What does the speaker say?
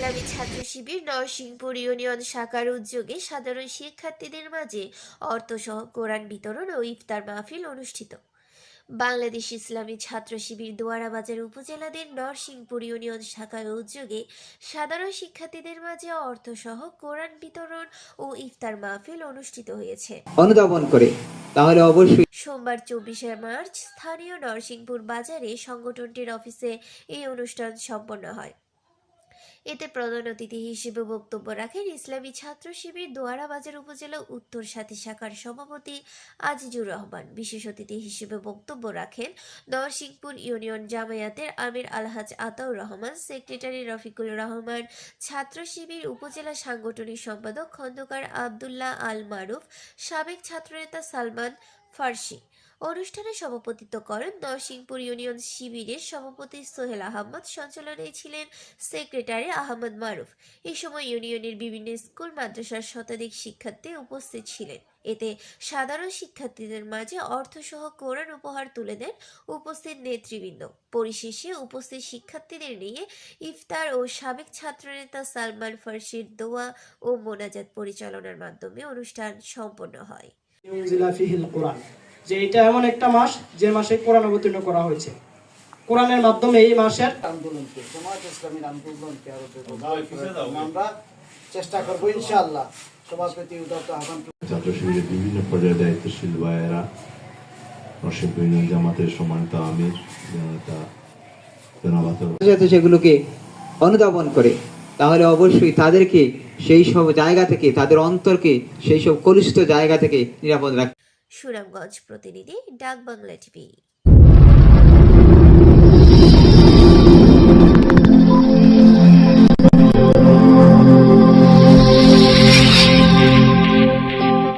ইসলামী ছাত্র শিবির Narsinghpur union শাখার উদ্যোগে সাধারণ শিক্ষার্থীদের মাঝে অর্থসহ কোরআন বিতরণ ও ইফতার মাহফিল অনুষ্ঠিত। বাংলাদেশ ইসলামী ছাত্র শিবির দোয়ারাবাজার উপজেলাদের নরসিংপুর ইউনিয়ন শাখার উদ্যোগে সাধারণ শিক্ষার্থীদের মাঝে অর্থসহ কোরআন বিতরণ ও ইফতার মাহফিল অনুষ্ঠিত হয়েছে। অনুধাবন করে তাহলে অবশ্যই সোমবার চব্বিশে মার্চ স্থানীয় নরসিংপুর বাজারে সংগঠনটির অফিসে এই অনুষ্ঠান সম্পন্ন হয়। এতে প্রধান অতিথি হিসেবে বক্তব্য রাখেন ইসলামী ছাত্র শিবির দোয়ারা বাজার উপজেলা উত্তর সাথী শাখার সভাপতি আজিজুর রহমান। বিশেষ অতিথি হিসেবে বক্তব্য রাখেন নরসিংপুর ইউনিয়ন জামায়াতের আমির আলহাজ আতাউর রহমান, সেক্রেটারি রফিকুল রহমান, ছাত্র শিবির উপজেলা সাংগঠনিক সম্পাদক খন্দকার আবদুল্লাহ আল মারুফ, সাবেক ছাত্রনেতা সালমান ফার্সি। অনুষ্ঠানে সভাপতিত্ব করেন নরসিংপুর ইউনিয়ন শিবিরের সভাপতি সোহেল আহমদ। সঞ্চালনায় ছিলেন সেক্রেটারি আহমদ মারুফ এই সময় ইউনিয়নের বিভিন্ন স্কুল, মাদ্রাসার শতাধিক শিক্ষার্থী উপস্থিত ছিলেন। এতে সাধারণ শিক্ষার্থীদের মাঝে অর্থসহ কোরআন উপহার তুলে দেন উপস্থিত নেতৃবৃন্দ। পরিশেষে উপস্থিত শিক্ষার্থীদের নিয়ে ইফতার ও সাবেক ছাত্রনেতা সালমান ফার্সির দোয়া ও মোনাজাত পরিচালনার মাধ্যমে অনুষ্ঠান সম্পন্ন হয়। যে এটা এমন একটা মাস যে মাসে কোরআন অবতীর্ণ করা হয়েছে। কোরআনের মাধ্যমে এই মাসের আন্দোলনকে জামায়াত ইসলামীর আন্দোলনকে আরও জোরদার করার জন্য আমরা চেষ্টা করব ইনশাআল্লাহ। সবার প্রতি আহ্বান ছাত্র শিবিরের বিভিন্ন পর্যায়ে দায়িত্বশীল ভাইয়েরা নরসিংপুর ইউনিয়ন জামাতের সম্মানিত আমির জনতা জনাবাত সেগুলোকে অনুধাবন করে তাহলে অবশ্যই তাদেরকে সেই সব জায়গা থেকে তাদের অন্তরকে সেই সব কলুষিত জায়গা থেকে নিরাপদ রাখতে। সুনামগঞ্জ প্রতিনিধি ডাক বাংলা টিভি।